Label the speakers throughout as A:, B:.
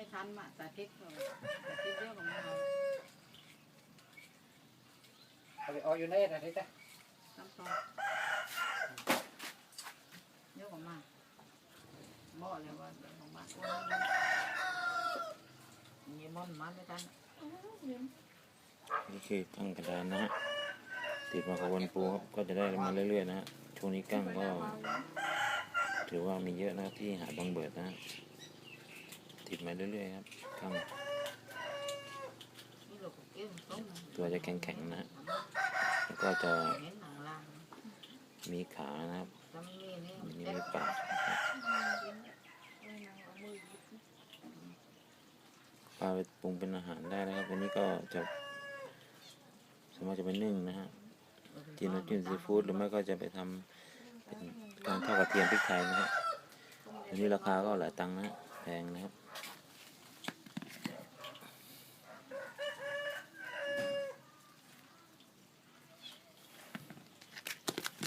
A: ไม่ทันมาสาธิตเลยสาธิตเยอะกว่าเรา
B: เอาไปออกอยู่ในนะที่จ้ะ
A: ซ้ำซอนเยอะกว่ามาบอเลยว่าเยอะกว่ามามีมอนมาไม่ทัน
C: นี่คือกั้งกระดานนะฮะติดมากับวันปูครับก็จะได้มาเรื่อยๆนะฮะช่วงนี้กั้งก็ ถือว่ามีเยอะนะที่หาดบางเบิดนะฮะ ติดมาเรื่อยๆครับกั้งตัวจะแข็งๆนะฮะแล้วก็จะมีขานะครับ
A: นี่
C: มี
A: เจ็บ
C: มีปากปลาไปปรุงเป็นอาหารได้นะครับวันนี้ก็จะสามารถจะไปนึ่งนะฮะกินน้ำจิ้มซีฟู้ดหรือไม่ก็จะไปทำเป็นการทอดกระเทียมพริกไทยนะครับอันนี้ราคาก็หลายตังค์นะแพงนะครับ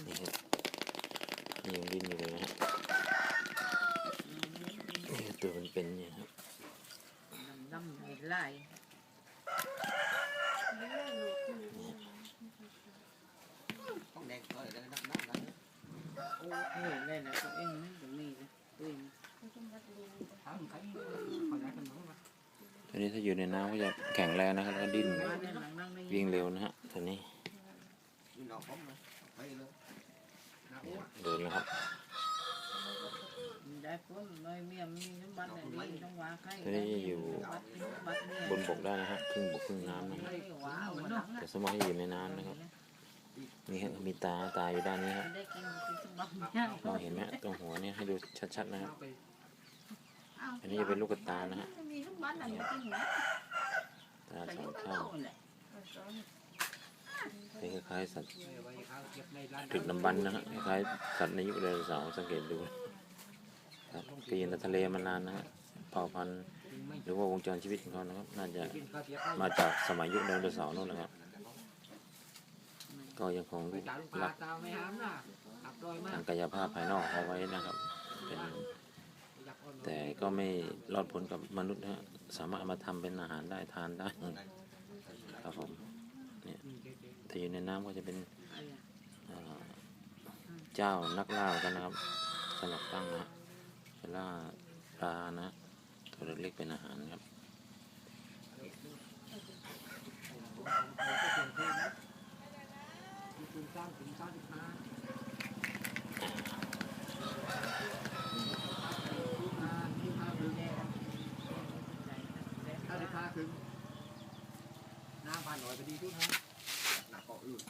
C: นี่ครับ นี่ยังดิ้นอยู่เลยนะฮะนี่คือตัวมันเป็นๆเนี่ยครับ
A: ดำๆเห็นลาย
B: ต้องแดงก็เลยน้ำน้ำน้ำ
A: โอ้โหเลยนะตัวเองนี่ตรงนี้เลยตัวเอง
B: ทำใครขอย้ายกันหนูมา
C: ตัวนี้ถ้าอยู่ในน้ำก็จะแข็งแรงนะครับแล้วก็ดิ้น
A: มาเนี่ยหลังนั่งนี่
C: วิ่งเร็วนะฮะตัวนี้
B: อยู่หนองผมนะไปเลยน้ำหัว
C: เดินแล้วครับ
A: ได้พ้นเลยเมียมีน้ำบัตรเลยดีต้องวางใคร
C: ตัวนี้จะอยู่
A: บัตรบัตรเนี่ย
C: บนบกได้นะฮะครึ่งบกครึ่งน้ำนะฮะ
A: ไม่ว้าวเนาะ
C: แต่สมมติให้อยู่ในน้ำนะครับ นี่ครับมีตาตาอยู่ด้านนี้ครับ
A: ได้กินกินสมบัติเนี่ย
C: มองเห็นไหมฮะตรงหัวเนี่ยให้ดูชัดๆนะครับ
B: เอาไป
C: อันนี้จะเป็นลูกกระตานะฮะ
A: มีสมบัติอะไรกินนะ
C: ตา
A: แต่
C: ส
A: ยั
C: องง
A: ไม่
C: ข้าง คล้ายๆสัตว์ถึกน้ำบันนะฮะคล้ายๆสัตว์ในยุคไดโนเสาร์สังเกตดูครับปีนในทะเลมานานนะฮะเผ่าพันธุ์หรือว่าวงจรชีวิตของเขานะครับ น่าจะมาจากสมัยยุคไดโนเสาร์นู่นแหละครับ ก็ยังคงรั
B: ก
C: ทางกายภาพภายนอกเอาไว้นะครับเป็นแต่ก็ไม่รอดพ้นกับมนุษย์นะฮะสามารถมาทำเป็นอาหารได้ทานได้ครับผม อยู่ในน้ำก็จะเป็นเอ่อเจ้านักล่าเหมือนกันนะครับสำหรับตั้งนะฮะจะล่าปลานะฮะตัวเล็กๆเป็นอาหารครับ
B: คุณสร้างถึงสร้างสิบห้าที่ห้าถึงถ้าสิบห้าถึงหน้าบ้านหน่อยก็ดีทุกนะหนั กเกาะอื่น